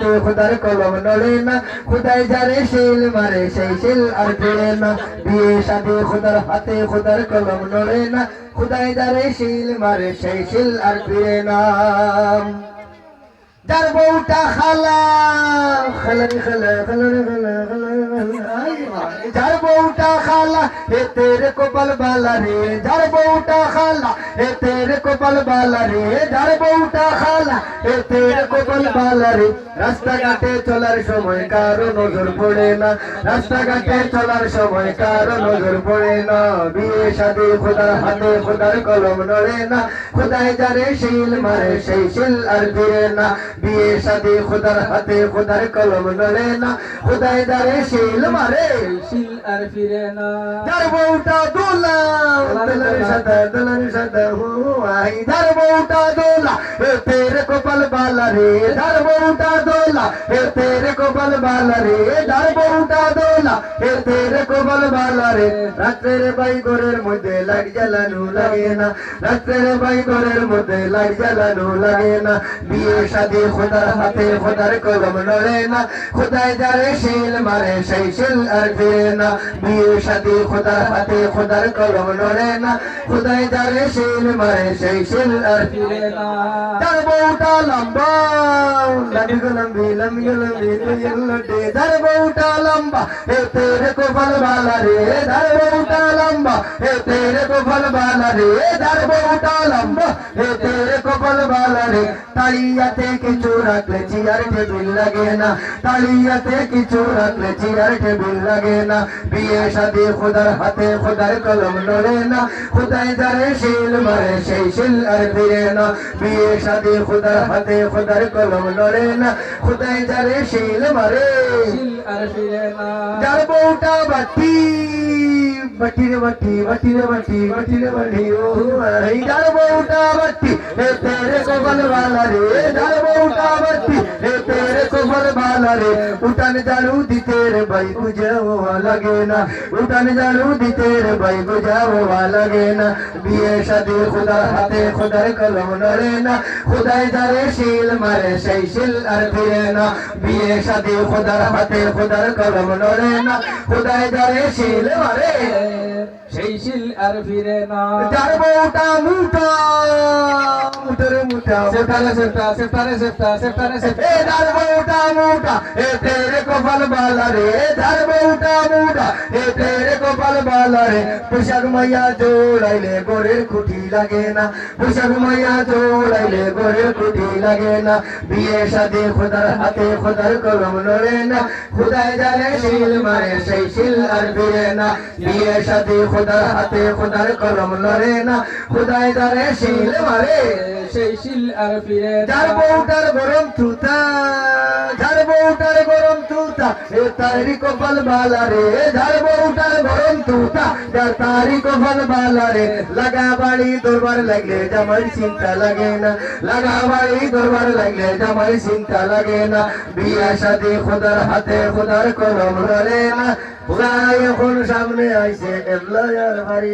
তো খোদার কলম নড়ে না খোদাই যারে শিল মারে সেই শিল আর ফিরে না বিয়ে সাথে খোদার হাতে খোদার কলম নড়ে না খোদাই যারে শিল মারে সেই শিল আর ফিরে না যার বউটা খালা খালা খালা খালা খালা খালা যার বউটা খালা হে তেরে কপাল বালা রে। যার বউটা খালা হে তেরে কপাল বালা রে। যার বউটা খালা হে তেরে কপাল বালা রে। রাস্তাঘাটে চলার সময় কারও নজর পড়ে না। রাস্তাঘাটে চলার সময় কারও নজর পড়ে না। বিয়ে শাদী খোদার হাতে খোদার কলম নড়ে না। খোদাই যারে শিল মারে, সেই শিল আর ফিরে না। বিয়ে শাদী খোদার হাতে খোদার কলম নড়ে না। খোদাই যারে শিল মারে শিল আর ফিরে না যার বউটা দোলা দোলার সাদা দোলার সাদা হু আই যার বউটা দোলা এ তেরে কপাল বালা রে যার বউটা দোলা এ তেরে কপাল বালা রে যার লম্বা লম্বি লম্বি লম্বি লম্বি লম্বা হে তেরে কপাল বালা রে তার বউটা লম্বা। হে তেরে কপাল বালা রে তার বউটা লম্বা। হে তেরে কপাল বালা রে তালিয়াতে কিছু রাখলে চেয়ার টেবিল লাগে না। তালিয়াতে কিছু রাখলে চেয়ার টেবিল লাগে না। বিয়ে শাদী খোদার হাতে খোদার কলম নড়ে না। খোদাই যারে শিল মারে সেই শিল আর ফিরে না। বিয়ে শাদী খোদার হাতে খোদার কলম নড়ে না। খোদাই যারে শিল মারে শিল আর ফিরে না। યાર બોટા બત્તી બટીને બટી બટીને બટી બટીને બટી ઓ યાર બોટા બત્તી તેરે উঠান জালু দিতে রে ভাই বুঝাও লাগে না উঠান জালু দিতে রে ভাই বুঝাও লাগে না বিয়ে শাদী খোদার হাতে খোদার কলম নড়ে না খোদাই যারে শিল মারে সেই শিল আর ফিরে না বিয়ে শাদী খোদার হাতে খোদার কলম নড়ে না খোদাই যারে শিল মারে সেই শিল আর ফিরে না যার বউটা মুঠা মুঠরে মুঠা সেফটারে সেফটা সেফটারে সেফটা সেফটারে সেফটা এ যার বউটা মুঠা এ তেরে কপাল বালা রে যার বউটা মুঠা এ তেরে কপাল বালা রে পোশাক মাইয়া জোড়াইলে গোরের খুঁটি লাগে না। পোশাক মাইয়া জোড়াইলে গোরের খুঁটি লাগে না। বিয়ে শাদী খোদার হাতে খোদার কলম নড়ে না। খোদাই জানে শিল মারে, সেই শিল আর ফিরে না। বিয়ে শাদী খোদার হাতে খোদার কলম নড়ে না। খোদাই জানে শিল মারে, সেই শিল আর ফিরে যার বউটার গরম তুতা যার বউটার এ তারি চিন্তা লাগে না। লাগা বাড়ি দরবার লাগলে জামাই চিন্তা লাগে না। বিয়া শাদী খোদার হাতে খোদার কলম ধরে না। খোদা এখন সামনে আইছে এবলা আর বাড়ি